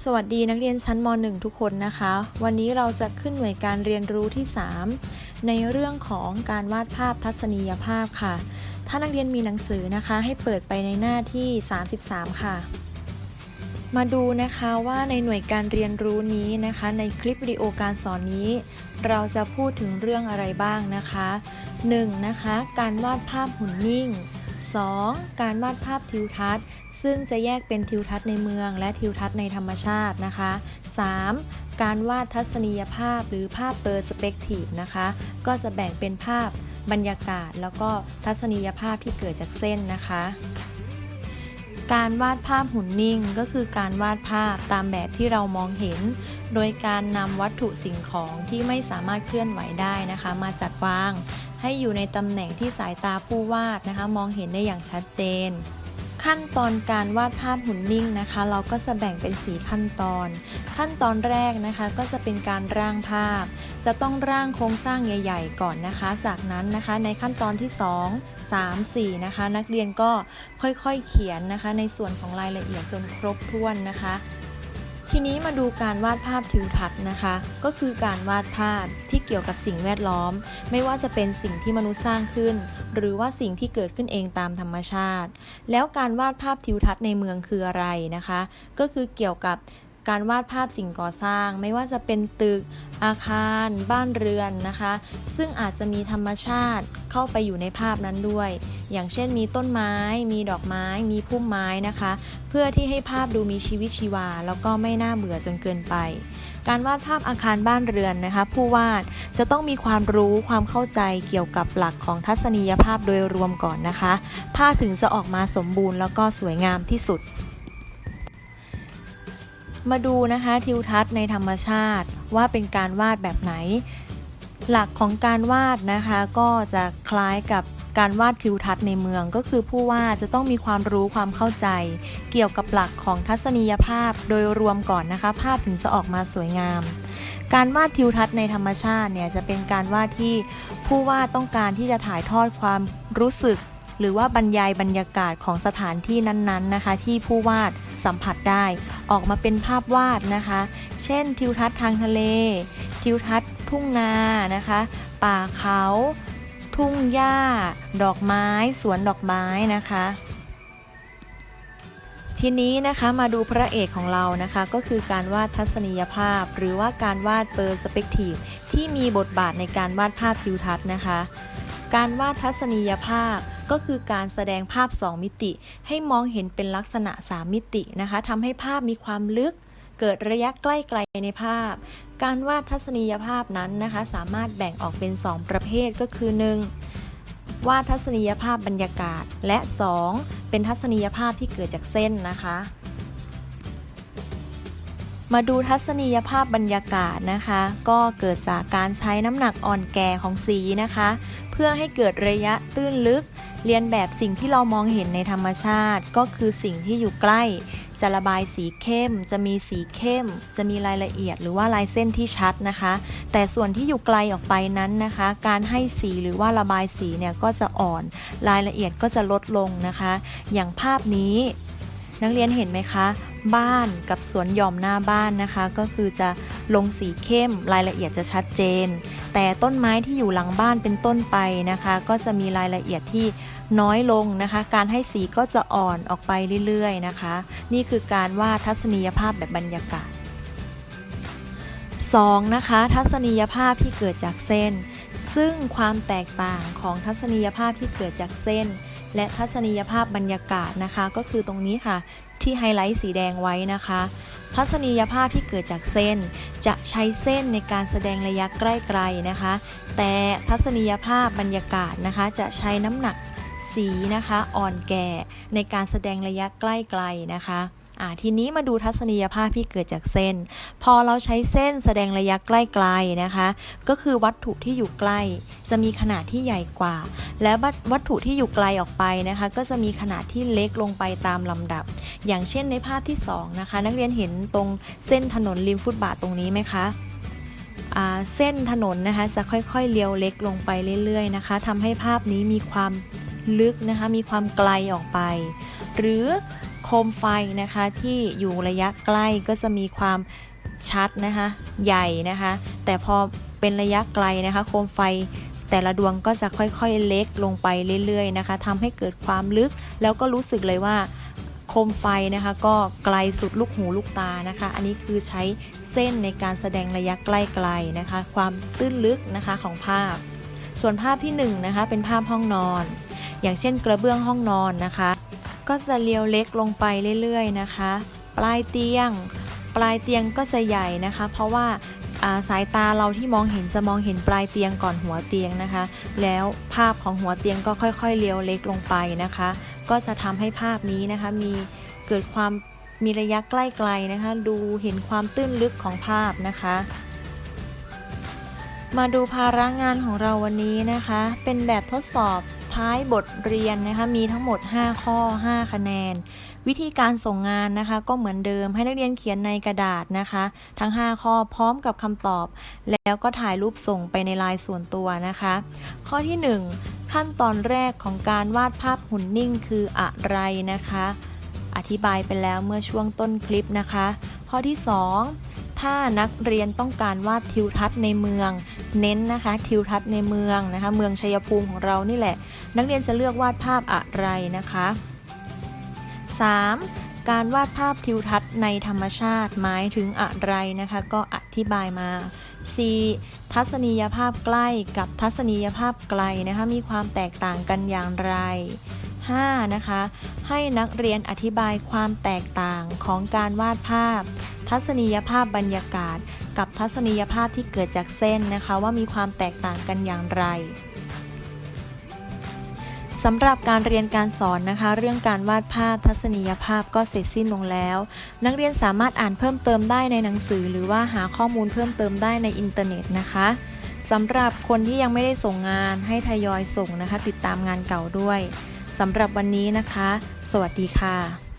สวัสดีนักเรียนชั้นม .1 ทุกคนนะคะ วันนี้เราจะขึ้นหน่วยการเรียนรู้ที่ 3 ในเรื่องของการวาดภาพทัศนียภาพค่ะ ถ้านักเรียนมีหนังสือนะคะ ให้เปิดไปในหน้าที่ 33 ค่ะ มาดูนะคะว่าในหน่วยการเรียนรู้นี้นะคะ ในคลิปวิดีโอการสอนนี้ เราจะพูดถึงเรื่องอะไรบ้างนะคะ 1. นะคะ การวาดภาพหุ่นนิ่ง 2. การวาดภาพทิวทัศน์ ซึ่งจะแยกเป็นทิวทัศน์ในเมือง และทิวทัศน์ในธรรมชาตินะคะ 3. การวาดทัศนียภาพหรือภาพเปอร์สเปกทีฟนะคะ ก็จะแบ่งเป็นภาพบรรยากาศ แล้วก็ทัศนียภาพที่เกิดจากเส้นนะคะ การวาดภาพหุ่นนิ่งก็คือการวาดภาพตามแบบที่เรามองเห็น โดยการนำวัตถุสิ่งของที่ไม่สามารถเคลื่อนไหวได้นะคะ มาจัดวาง ให้อยู่ในตำแหน่งที่สายตาผู้วาดนะคะ มองเห็นได้อย่างชัดเจน ขั้นตอนการวาดภาพหุ่นนิ่งนะคะ เราก็จะแบ่งเป็น4ขั้นตอน ขั้นตอนแรกนะคะก็จะเป็นการร่างภาพ จะต้องร่างโครงสร้างใหญ่ ๆ ก่อนนะคะ จากนั้นนะคะในขั้นตอนที่ 2 3 4นะคะนักเรียนก็ค่อยๆเขียนนะคะ ในส่วนของรายละเอียดจนครบถ้วนนะคะ ทีนี้มาดูการวาดภาพทิวทัศน์นะคะ ก็คือการวาดภาพที่เกี่ยวกับสิ่งแวดล้อม ไม่ว่าจะเป็นสิ่งที่มนุษย์สร้างขึ้น หรือว่าสิ่งที่เกิดขึ้นเองตามธรรมชาติ แล้วการวาดภาพทิวทัศน์ในเมืองคืออะไรนะคะ ก็คือเกี่ยวกับ การวาดภาพสิ่งก่อสร้าง ไม่ว่าจะเป็นตึก อาคาร บ้านเรือนนะคะ ซึ่งอาจจะมีธรรมชาติเข้าไปอยู่ในภาพนั้นด้วย อย่างเช่นมีต้นไม้ มีดอกไม้ มีพุ่มไม้นะคะ เพื่อที่ให้ภาพดูมีชีวิตชีวา แล้วก็ไม่น่าเบื่อจนเกินไป การวาดภาพอาคารบ้านเรือนนะคะ ผู้วาดจะต้องมีความรู้ความเข้าใจเกี่ยวกับหลักของทัศนียภาพโดยรวมก่อนนะคะ ภาพถึงจะออกมาสมบูรณ์แล้วก็สวยงามที่สุด มาดูนะคะทิวทัศน์ในธรรมชาติว่าเป็นการวาดแบบไหน หลักของการวาดนะคะก็จะคล้ายกับการวาดทิวทัศน์ในเมืองก็คือผู้วาดจะต้องมีความรู้ความเข้าใจ เกี่ยวกับหลักของทัศนียภาพโดยรวมก่อนนะคะ ภาพถึงจะออกมาสวยงาม การวาดทิวทัศน์ในธรรมชาติเนี่ยจะเป็นการวาดที่ผู้วาดต้องการที่จะถ่ายทอดความรู้สึก หรือว่าบรรยายบรรยากาศของสถานที่นั้นๆนะคะ ที่ผู้วาดสัมผัสได้ ออกมาเป็นภาพวาดนะคะ เช่น ทิวทัศน์ทางทะเล ทิวทัศน์ทุ่งนานะคะ ป่าเขา ทุ่งหญ้า ดอกไม้ สวนดอกไม้นะคะทีนี้นะคะมาดูพระเอกของเรานะคะก็คือการวาดทัศนียภาพ หรือว่าการวาดเปอร์สเปกทีฟที่มีบทบาทในการวาดภาพทิวทัศน์นะคะ การวาดทัศนียภาพ ก็คือการแสดงภาพ 2 มิติ ให้มองเห็นเป็นลักษณะ 3 มิตินะคะทำให้ภาพมีความลึกเกิดระยะใกล้ไกลในภาพ การวาดทัศนียภาพนั้นนะคะ สามารถแบ่งออกเป็น 2 ประเภทก็คือ 1. วาดทัศนียภาพบรรยากาศ และ 2. เป็นทัศนียภาพที่เกิดจากเส้นนะคะมาดูทัศนียภาพบรรยากาศนะคะ ก็เกิดจากการใช้น้ำหนักอ่อนแก่ของสีนะคะ เพื่อให้เกิดระยะตื้นลึก เรียนแบบสิ่งที่เรามองเห็นในธรรมชาติ ก็คือสิ่งที่อยู่ใกล้ จะระบายสีเข้ม จะมีสีเข้ม จะมีรายละเอียดหรือว่าลายเส้นที่ชัดนะคะ แต่ส่วนที่อยู่ไกลออกไปนั้นนะคะ การให้สีหรือว่าระบายสีเนี่ยก็จะอ่อน รายละเอียดก็จะลดลงนะคะ อย่างภาพนี้นักเรียนเห็นไหมคะ บ้านกับสวนหย่อมหน้าบ้านนะคะ ก็คือจะลงสีเข้มรายละเอียดจะชัดเจน แต่ต้นไม้ที่อยู่หลังบ้านเป็นต้นไปนะคะ ก็จะมีรายละเอียดที่น้อยลงนะคะ การให้สีก็จะอ่อนออกไปเรื่อยๆนะคะ นี่คือการวาดทัศนียภาพแบบบรรยากาศ 2. นะคะ ทัศนียภาพที่เกิดจากเส้น ซึ่งความแตกต่างของทัศนียภาพที่เกิดจากเส้น และทัศนียภาพบรรยากาศนะคะ ก็คือตรงนี้ค่ะที่ไฮไลท์สีแดงไว้นะคะ ทัศนียภาพที่เกิดจากเส้น จะใช้เส้นในการแสดงระยะใกล้ไกลนะคะ แต่ทัศนียภาพบรรยากาศนะคะ จะใช้น้ำหนักสีนะคะอ่อนแก่ในการแสดงระยะใกล้ไกลนะคะ ทีนี้มาดูทัศนียภาพที่เกิดจากเส้น พอเราใช้เส้นแสดงระยะใกล้ไกลนะคะ ก็คือวัตถุที่อยู่ใกล้ จะมีขนาดที่ใหญ่กว่า และวัตถุที่อยู่ไกลออกไปนะคะ ก็จะมีขนาดที่เล็กลงไปตามลำดับ อย่างเช่นในภาพที่ 2 นะคะ นักเรียนเห็นตรงเส้นถนนริมฟุตบาทตรงนี้ไหมคะเส้นถนนนะคะจะค่อยๆเลี้ยวเล็กลงไปเรื่อยๆนะคะทำให้ภาพนี้มีความลึกนะคะ มีความไกลออกไป หรือ มไฟนะคะที่อยู่ระยะใกล้ก็จะมีความชัดนะคะใหญ่นะคะ แต่พอเป็นระยะไกลนะคะ โคมไฟแต่ละดวงก็จะค่อยๆเล็กลงไปเรื่อยๆนะคะทำให้เกิดความลึกแล้วก็รู้สึกเลยว่าโคมไฟนะคะก็ไกลสุดลูกหูลูกตานะคะ อันนี้คือใช้เส้นในการแสดงระยะใกล้ๆนะคะ ความตื้นลึกนะคะของภาพ ส่วนภาพที่1นงนะคะเป็นภาพห้องนอน อย่างเช่นกระเบื้องห้องนอนนะคะ ก็จะเลียวเล็กลงไปเรื่อยๆนะคะ ปลายเตียง ปลายเตียงก็จะใหญ่นะคะ เพราะว่าาสายตาเราที่มองเห็นจะมองเห็นปลายเตียงก่อนหัวเตียงนะคะ แล้วภาพของหัวเตียงก็ค่อยๆเลียวเล็กลงไปนะคะ ก็จะทำให้ภาพนี้นะคะมีเกิดความมีระยะใกล้ๆนะคะ ดูเห็นความตื้นลึกของภาพนะคะ มาดูภาระงานของเราวันนี้นะคะ เป็นแบบทดสอบ ท้ายบทเรียนนะคะมีทั้งหมด 5 ข้อ 5 คะแนน วิธีการส่งงานนะคะ ก็เหมือนเดิมให้นักเรียนเขียนในกระดาษนะคะ ทั้ง 5 ข้อพร้อมกับคำตอบ แล้วก็ถ่ายรูปส่งไปในไลน์ส่วนตัวนะคะ ข้อที่ 1 ขั้นตอนแรกของการวาดภาพหุ่นนิ่งคืออะไรนะคะ อธิบายไปแล้วเมื่อช่วงต้นคลิปนะคะ ข้อที่ 2ถ้านักเรียนต้องการวาดทิวทัศน์ในเมือง เน้นนะคะทิวทัศน์ในเมืองนะคะ เมืองชัยภูมิของเรานี่แหละ นักเรียนจะเลือกวาดภาพอะไรนะคะ 3. การวาดภาพทิวทัศน์ในธรรมชาติหมายถึงอะไรนะคะ ก็อธิบายมา 4. ทัศนียภาพใกล้กับทัศนียภาพไกลนะคะ มีความแตกต่างกันอย่างไร 5. นะคะ ให้นักเรียนอธิบายความแตกต่างของการวาดภาพ ทัศนียภาพบรรยากาศ กับทัศนียภาพที่เกิดจากเส้นนะคะว่ามีความแตกต่างกันอย่างไรสำหรับการเรียนการสอนนะคะ เรื่องการวาดภาพทัศนียภาพก็เสร็จสิ้นลงแล้ว นักเรียนสามารถอ่านเพิ่มเติมได้ในหนังสือ หรือว่าหาข้อมูลเพิ่มเติมได้ในอินเทอร์เน็ตนะคะสำหรับคนที่ยังไม่ได้ส่งงานให้ทยอยส่งนะคะ ติดตามงานเก่าด้วยสำหรับวันนี้นะคะ สวัสดีค่ะ